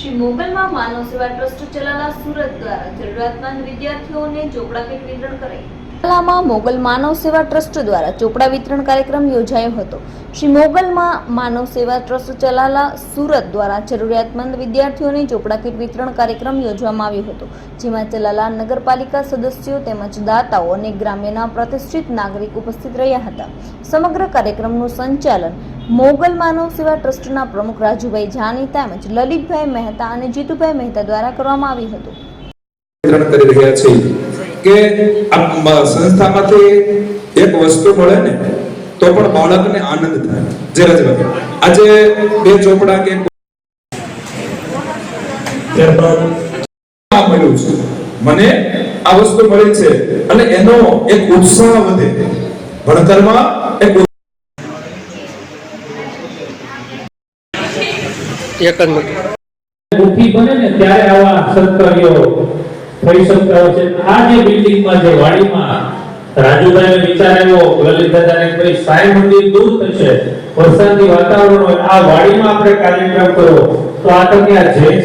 શ્રી મોગલમાં માનવ સેવા ટ્રસ્ટ ચલાલા સુરત દ્વારા જરૂરિયાતમંદ વિદ્યાર્થીઓને ચોપડા કીટ વિતરણ કરાઈ. ચલાલામાં મોગલ માનવ સેવા ટ્રસ્ટ દ્વારા ચોપડા વિતરણ કાર્યક્રમ યોજાયો હતો. શ્રી મોગલમાં માનવ સેવા ટ્રસ્ટ ચલાલા સુરત દ્વારા જરૂરિયાતમંદ વિદ્યાર્થીઓને ચોપડા કીટ વિતરણ કાર્યક્રમ યોજવામાં આવ્યો હતો, જેમાં ચલાલા નગરપાલિકા સદસ્યો તેમજ દાતાઓ અને ગ્રામ્યના પ્રતિષ્ઠિત નાગરિક ઉપસ્થિત રહ્યા હતા. સમગ્ર કાર્યક્રમનું સંચાલન મોગલ માનવ સેવા ટ્રસ્ટના પ્રમુખ રાજુભાઈ જાની તેમજ લલિતભાઈ મહેતા અને જીતુભાઈ મહેતા દ્વારા કરવામાં આવ્યું હતું. કે સંસ્થામાંથી એક વસ્તુ મળે ને તો પણ બાળકને આનંદ થાય. ધીરજભાઈ આજે બે ચોપડા કે મળ્યું છે. મને આ વસ્તુ મળી છે અને એનો એક ઉત્સાહ વધે. ભણતરમાં એક એક જ મુઠ્ઠી બને ને ત્યારે આવા સત્કાર્યો થઈ શકતા હોય છે. આ જે બિલ્ડિંગમાં જે વાડીમાં રાજુભાઈ વિચાર આવ્યો લલિત દાદાને ભાઈ સાઈ મંદિર દૂર થશે વરસાદી વાતાવરણ હોય આ વાડીમાં આપણે કાર્યક્રમ કરો તો આ તમે આ જૈન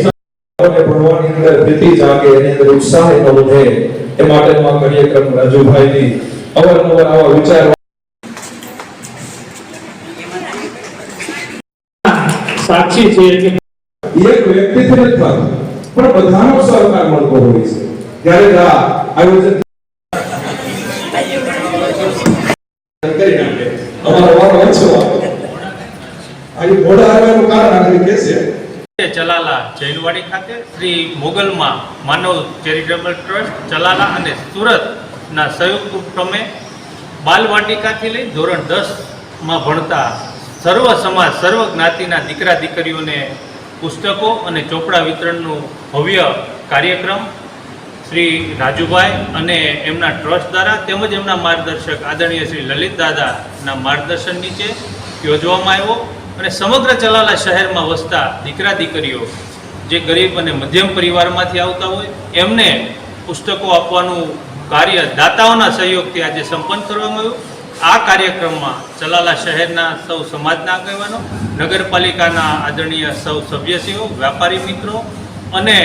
બાળકોને ભણવાની અંદર પ્રીતિ જાગે એની અંદર ઉત્સાહ વધે એ માટેનો આ કાર્યક્રમ રાજુભાઈની અવારનવાર આવા વિચાર સાક્ષી છે કે એક વ્યક્તિથી નથી પણ બધાનો સહકાર મળતો હોય છે. ત્યારે જ આ કરી નાખે. અમારો વારો ઓછો આવે. આ મોડા આવવાનું કારણ આગળ કે છે. સુરતના સંયુક્ત ઉપક્રમે બાલવાટિકાથી લઈ ધોરણ દસમાં ભણતા સર્વ સમાજ, સર્વ જ્ઞાતિના દીકરા દીકરીઓને પુસ્તકો અને ચોપડા વિતરણનું ભવ્ય કાર્યક્રમ શ્રી રાજુભાઈ અને એમના ટ્રસ્ટ દ્વારા તેમજ એમના માર્ગદર્શક આદરણીય શ્રી લલિત દાદાના માર્ગદર્શન નીચે યોજવામાં આવ્યો અને સમગ્ર ચલાલા શહેરમાં વસતા દીકરા દીકરીઓ જે ગરીબ અને મધ્યમ પરિવારમાંથી આવતા હોય, એમને પુસ્તકો આપવાનું કાર્ય દાતાઓના સહયોગથી આજે સંપન્ન કરવામાં આવ્યું. આ કાર્યક્રમમાં ચલાલા શહેરના સૌ સમાજના આગેવાનો, નગરપાલિકાના આદરણીય સૌ સભ્યશ્રીઓ, વ્યાપારી મિત્રો અને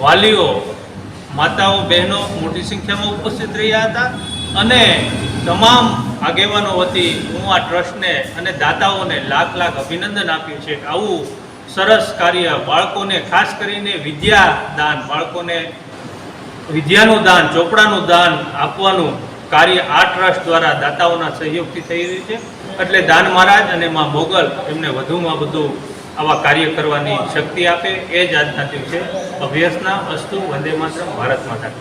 વાલીઓ માતાઓ, બહેનો મોટી સંખ્યામાં ઉપસ્થિત રહ્યા હતા અને તમામ આગેવાનો વતી હું આ ટ્રસ્ટને અને દાતાઓને લાખ લાખ અભિનંદન આપ્યું છે. આવું સરસ કાર્ય બાળકોને, ખાસ કરીને વિદ્યા દાન, બાળકોને વિદ્યાનું દાન, ચોપડાનું દાન આપવાનું કાર્ય આ ટ્રસ્ટ દ્વારા દાતાઓના સહયોગથી થઈ રહ્યું છે. એટલે દાન મહારાજ અને માં મોગલ એમને વધુમાં વધુ આવા કાર્ય કરવાની શક્તિ આપે, એ જ આજના દિવસે અભ્યાસના અસ્તુ વંદે માત્ર ભારત માતા.